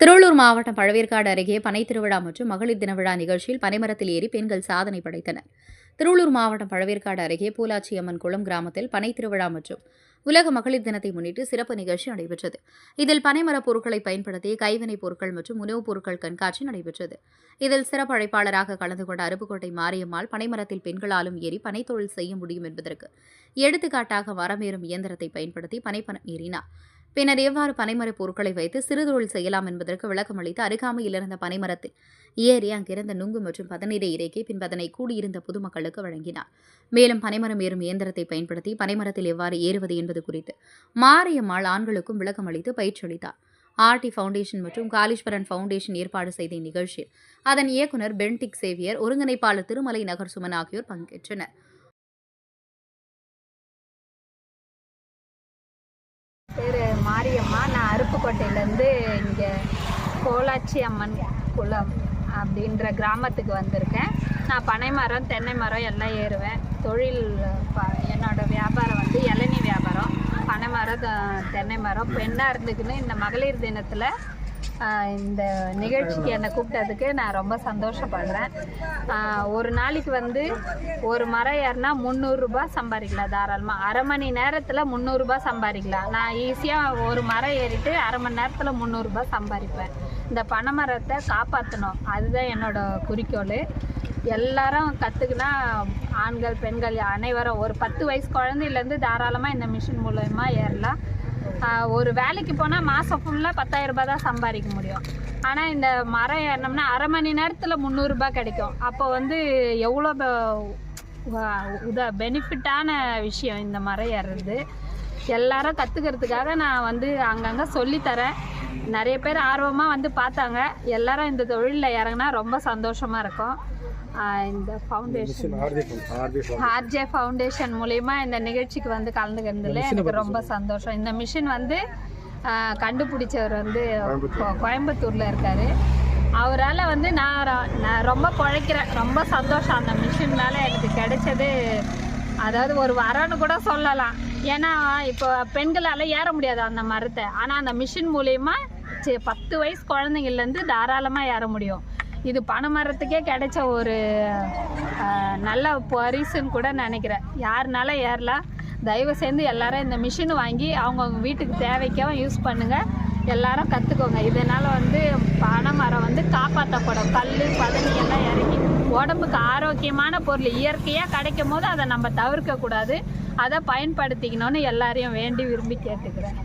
திருவள்ளூர் மாவட்டம் பழவேற்காடு அருகே பனை திருவிழா மற்றும் மகளிர் தின விழா நிகழ்ச்சியில் பனைமரத்தில் ஏறி பெண்கள் சாதனை படைத்தனர். திருவள்ளூர் மாவட்டம் பழவேற்காடு அருகே பூலாச்சி அம்மன் குளம் கிராமத்தில் பனை திருவிழா மற்றும் உலக மகளிர் தினத்தை முன்னிட்டு சிறப்பு நிகழ்ச்சி நடைபெற்றது. இதில் பனைமரப் பொருட்களை பயன்படுத்தி கைவினைப் பொருட்கள் மற்றும் உணவுப் பொருட்கள் கண்காட்சி நடைபெற்றது. இதில் சிறப்பு அழைப்பாளராக கலந்து கொண்ட அருப்புக்கோட்டை மாரியம்மாள் பனைமரத்தில் பெண்களாலும் ஏறி பனை தொழில் செய்ய முடியும் என்பதற்கு எடுத்துக்காட்டாக மரமேறும் இயந்திரத்தை பயன்படுத்தி பனைப்பணம் ஏறினார். பின்னர் எவ்வாறு பனைமரப் பொருட்களை வைத்து சிறுதொழில் செய்யலாம் என்பதற்கு விளக்கம் அளித்து அருகாமையில் இருந்த பனைமரத்தில் ஏறி அங்கிருந்த நுங்கு மற்றும் பதநீரை இறக்கி பின் அதனை கூடியிருந்த பொதுமக்களுக்கு வழங்கினார். மேலும் பனைமரம் ஏறும் இயந்திரத்தை பயன்படுத்தி பனைமரத்தில் எவ்வாறு ஏறுவது என்பது குறித்து மாரியம்மாள் ஆண்களுக்கும் விளக்கம் அளித்து பயிற்சி அளித்தார். ஆர்டி ஃபவுண்டேஷன் மற்றும் காலீஸ்வரன் ஃபவுண்டேஷன் ஏற்பாடு செய்த இந்நிகழ்ச்சியில் அதன் இயக்குனர் பென்டிக் சேவியர் ஒருங்கிணைப்பாளர் திருமலை நகர் சுமன் ஆகியோர் பங்கேற்றனர். மாரியம்மா நான் அருப்புக்கோட்டையிலேருந்து இங்கே கோலாச்சி அம்மன் குளம் அப்படின்ற கிராமத்துக்கு வந்திருக்கேன். நான் பனை மரம் தென்னை மரம் எல்லாம் ஏறுவேன். தொழில் ப என்னோட வியாபாரம் வந்து இளநீ வியாபாரம். பனை மரம் தென்னை மரம். பெண்ணாக இருந்துக்குன்னு இந்த மகளிர் தினத்தில் இந்த நிகழ்ச்சிக்கு என்னை கூப்பிட்டதுக்கு நான் ரொம்ப சந்தோஷப்படுறேன். ஒரு நாளைக்கு வந்து ஒரு மரம் ஏறினா முந்நூறுரூபா சம்பாதிக்கலாம் தாராளமாக அரை மணி நேரத்தில் முந்நூறுரூபா சம்பாதிக்கலாம். நான் ஈஸியாக ஒரு மரம் ஏறிட்டு அரை மணி நேரத்தில் முந்நூறுரூபா சம்பாதிப்பேன். இந்த பனை மரத்தை காப்பாற்றணும் அதுதான் என்னோட குறிக்கோள். எல்லாரும் கற்றுக்கினா ஆண்கள் பெண்கள் அனைவரும் ஒரு பத்து வயசு குழந்தையிலேருந்து தாராளமாக இந்த மிஷின் மூலயமா ஏறலாம். ஒரு வேலைக்கு போனால் மாதம் ஃபுல்லாக பத்தாயிரம் ரூபாய் தான் சம்பாதிக்க முடியும். ஆனால் இந்த மரம் ஏறினோம்னா அரை மணி நேரத்தில் முந்நூறுரூபா கிடைக்கும். அப்போ வந்து எவ்வளோ இத பெனிஃபிட்டான விஷயம் இந்த மரம் ஏறுறது. எல்லாரும் கற்றுக்கிறதுக்காக நான் வந்து அங்கங்கே சொல்லித்தரேன் நிறைய பேர் ஆர்வமாக வந்து பார்த்தாங்க. எல்லாரும் இந்த தொழிலில் இறங்கினா ரொம்ப சந்தோஷமாக இருக்கும். இந்த ஃபவுண்டேஷன் ஆர்ஜே ஃபவுண்டேஷன் மூலயமா இந்த நிகழ்ச்சிக்கு வந்து கலந்துக்கிறதுல எனக்கு ரொம்ப சந்தோஷம். இந்த மிஷின் வந்து கண்டுபிடிச்சவர் வந்து கோயம்புத்தூர்ல இருக்காரு. அவரால் வந்து நான் நான் ரொம்ப குழைக்கிறேன் ரொம்ப சந்தோஷம் அந்த மிஷின்னால எனக்கு கிடைச்சது. அதாவது ஒரு வரன்னு கூட சொல்லலாம். ஏன்னா இப்போ பெண்களால் ஏற முடியாது அந்த மரத்தை. ஆனால் அந்த மிஷின் மூலயமா சி- பத்து வயசு குழந்தைங்கள்லேருந்து தாராளமாக ஏற முடியும். இது பனை மரத்துக்கே கிடைச்ச ஒரு நல்ல பரிசுன்னு கூட நினைக்கிறேன். யாருனால ஏறலாம் தயவு செஞ்சு எல்லாரும் இந்த மிஷின் வாங்கி அவங்கவுங்க வீட்டுக்கு தேவைக்காகவும் யூஸ் பண்ணுங்கள் எல்லாரும் கற்றுக்கோங்க இதனால் வந்து பனை மரம் வந்து காப்பாற்றப்படும் கல் பதனி எல்லாம் இறங்கி உடம்புக்கு ஆரோக்கியமான பொருள். இயற்கையாக கிடைக்கும் போது அதை நம்ம தவிர்க்கக்கூடாது. அதை பயன்படுத்திக்கணும்னு எல்லாரையும் வேண்டி விரும்பி கேட்டுக்கிறேன்.